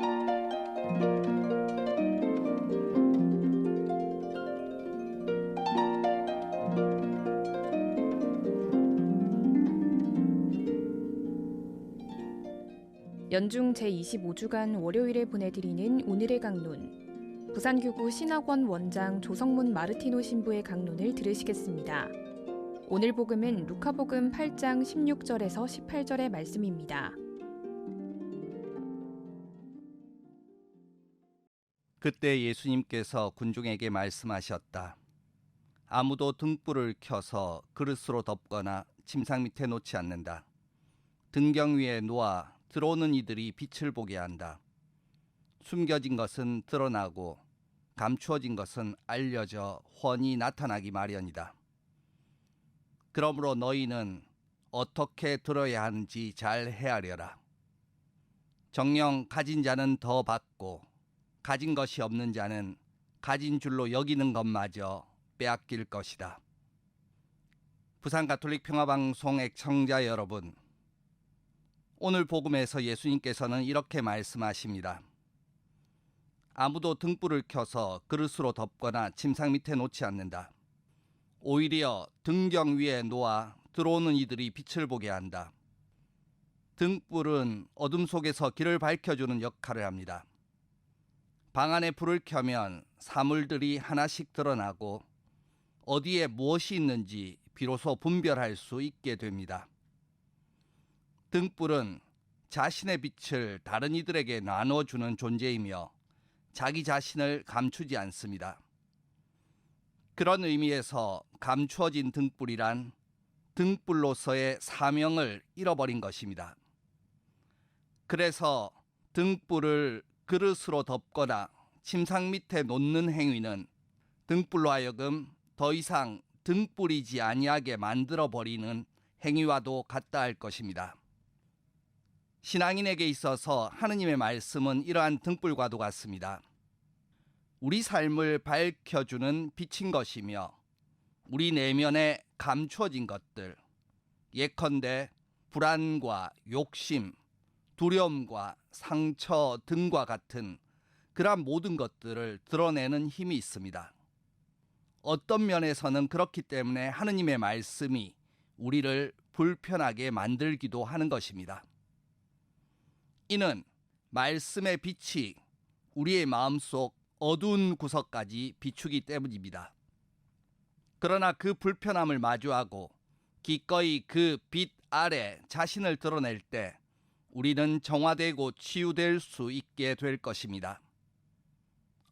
연중 제25주간 월요일에 보내드리는 오늘의 강론. 부산교구 신학원 원장 조성문 마르티노 신부의 강론을 들으시겠습니다. 오늘 복음은 루카복음 8장 16절에서 18절의 말씀입니다. 그때 예수님께서 군중에게 말씀하셨다. 아무도 등불을 켜서 그릇으로 덮거나 침상 밑에 놓지 않는다. 등경 위에 놓아 들어오는 이들이 빛을 보게 한다. 숨겨진 것은 드러나고 감추어진 것은 알려져 훤히 나타나기 마련이다. 그러므로 너희는 어떻게 들어야 하는지 잘 헤아려라. 정령 가진 자는 더 받고 가진 것이 없는 자는 가진 줄로 여기는 것마저 빼앗길 것이다. 부산 가톨릭 평화방송 애청자 여러분, 오늘 복음에서 예수님께서는 이렇게 말씀하십니다. 아무도 등불을 켜서 그릇으로 덮거나 침상 밑에 놓지 않는다. 오히려 등경 위에 놓아 들어오는 이들이 빛을 보게 한다. 등불은 어둠 속에서 길을 밝혀주는 역할을 합니다. 방 안에 불을 켜면 사물들이 하나씩 드러나고 어디에 무엇이 있는지 비로소 분별할 수 있게 됩니다. 등불은 자신의 빛을 다른 이들에게 나눠주는 존재이며 자기 자신을 감추지 않습니다. 그런 의미에서 감추어진 등불이란 등불로서의 사명을 잃어버린 것입니다. 그래서 등불을 그릇으로 덮거나 침상 밑에 놓는 행위는 등불로 하여금 더 이상 등불이지 아니하게 만들어 버리는 행위와도 같다 할 것입니다. 신앙인에게 있어서 하느님의 말씀은 이러한 등불과도 같습니다. 우리 삶을 밝혀주는 빛인 것이며 우리 내면에 감추어진 것들, 예컨대 불안과 욕심, 두려움과 상처 등과 같은 그러한 모든 것들을 드러내는 힘이 있습니다. 어떤 면에서는 그렇기 때문에 하느님의 말씀이 우리를 불편하게 만들기도 하는 것입니다. 이는 말씀의 빛이 우리의 마음속 어두운 구석까지 비추기 때문입니다. 그러나 그 불편함을 마주하고 기꺼이 그 빛 아래 자신을 드러낼 때 우리는 정화되고 치유될 수 있게 될 것입니다.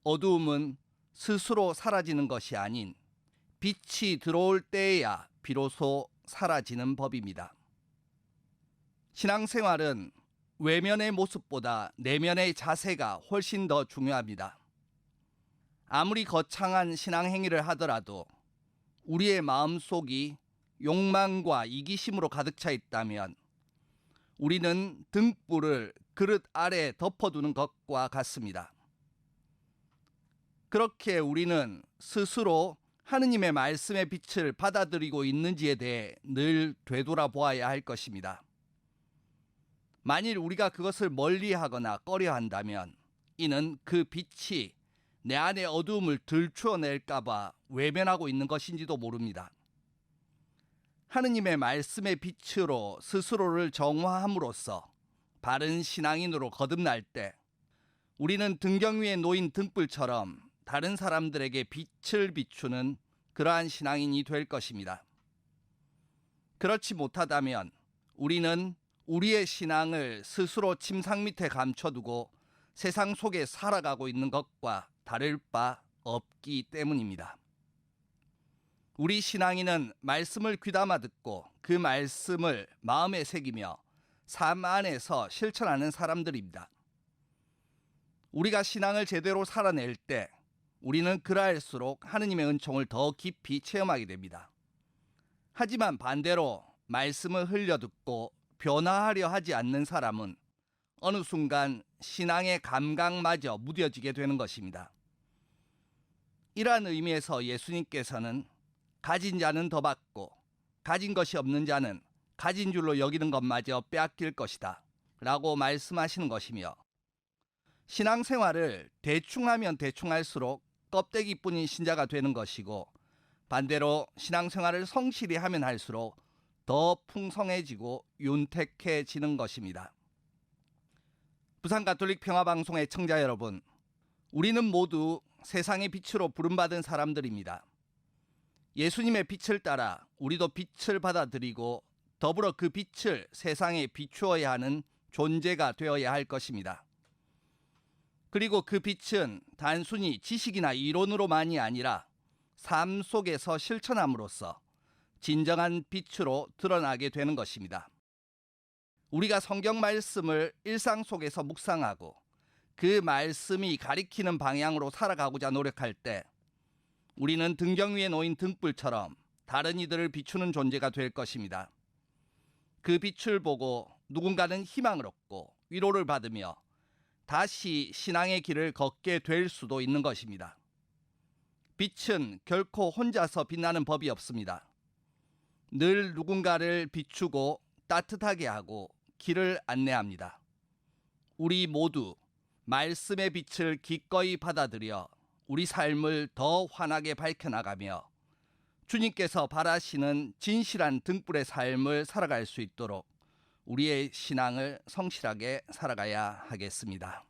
어두움은 스스로 사라지는 것이 아닌 빛이 들어올 때에야 비로소 사라지는 법입니다. 신앙생활은 외면의 모습보다 내면의 자세가 훨씬 더 중요합니다. 아무리 거창한 신앙행위를 하더라도 우리의 마음속이 욕망과 이기심으로 가득 차 있다면 우리는 등불을 그릇 아래 덮어두는 것과 같습니다. 그렇게 우리는 스스로 하느님의 말씀의 빛을 받아들이고 있는지에 대해 늘 되돌아보아야 할 것입니다. 만일 우리가 그것을 멀리 하거나 꺼려 한다면 이는 그 빛이 내 안의 어두움을 들추어낼까봐 외면하고 있는 것인지도 모릅니다. 하느님의 말씀의 빛으로 스스로를 정화함으로써 바른 신앙인으로 거듭날 때 우리는 등경 위에 놓인 등불처럼 다른 사람들에게 빛을 비추는 그러한 신앙인이 될 것입니다. 그렇지 못하다면 우리는 우리의 신앙을 스스로 침상 밑에 감춰두고 세상 속에 살아가고 있는 것과 다를 바 없기 때문입니다. 우리 신앙인은 말씀을 귀담아 듣고 그 말씀을 마음에 새기며 삶 안에서 실천하는 사람들입니다. 우리가 신앙을 제대로 살아낼 때 우리는 그러할수록 하느님의 은총을 더 깊이 체험하게 됩니다. 하지만 반대로 말씀을 흘려듣고 변화하려 하지 않는 사람은 어느 순간 신앙의 감각마저 무뎌지게 되는 것입니다. 이러한 의미에서 예수님께서는 가진 자는 더 받고 가진 것이 없는 자는 가진 줄로 여기는 것마저 빼앗길 것이다. 라고 말씀하시는 것이며 신앙생활을 대충 하면 대충 할수록 껍데기뿐인 신자가 되는 것이고 반대로 신앙생활을 성실히 하면 할수록 더 풍성해지고 윤택해지는 것입니다. 부산 가톨릭 평화방송의 청자 여러분, 우리는 모두 세상의 빛으로 부름받은 사람들입니다. 예수님의 빛을 따라 우리도 빛을 받아들이고 더불어 그 빛을 세상에 비추어야 하는 존재가 되어야 할 것입니다. 그리고 그 빛은 단순히 지식이나 이론으로만이 아니라 삶 속에서 실천함으로써 진정한 빛으로 드러나게 되는 것입니다. 우리가 성경 말씀을 일상 속에서 묵상하고 그 말씀이 가리키는 방향으로 살아가고자 노력할 때 우리는 등경 위에 놓인 등불처럼 다른 이들을 비추는 존재가 될 것입니다. 그 빛을 보고 누군가는 희망을 얻고 위로를 받으며 다시 신앙의 길을 걷게 될 수도 있는 것입니다. 빛은 결코 혼자서 빛나는 법이 없습니다. 늘 누군가를 비추고 따뜻하게 하고 길을 안내합니다. 우리 모두 말씀의 빛을 기꺼이 받아들여 우리 삶을 더 환하게 밝혀나가며 주님께서 바라시는 진실한 등불의 삶을 살아갈 수 있도록 우리의 신앙을 성실하게 살아가야 하겠습니다.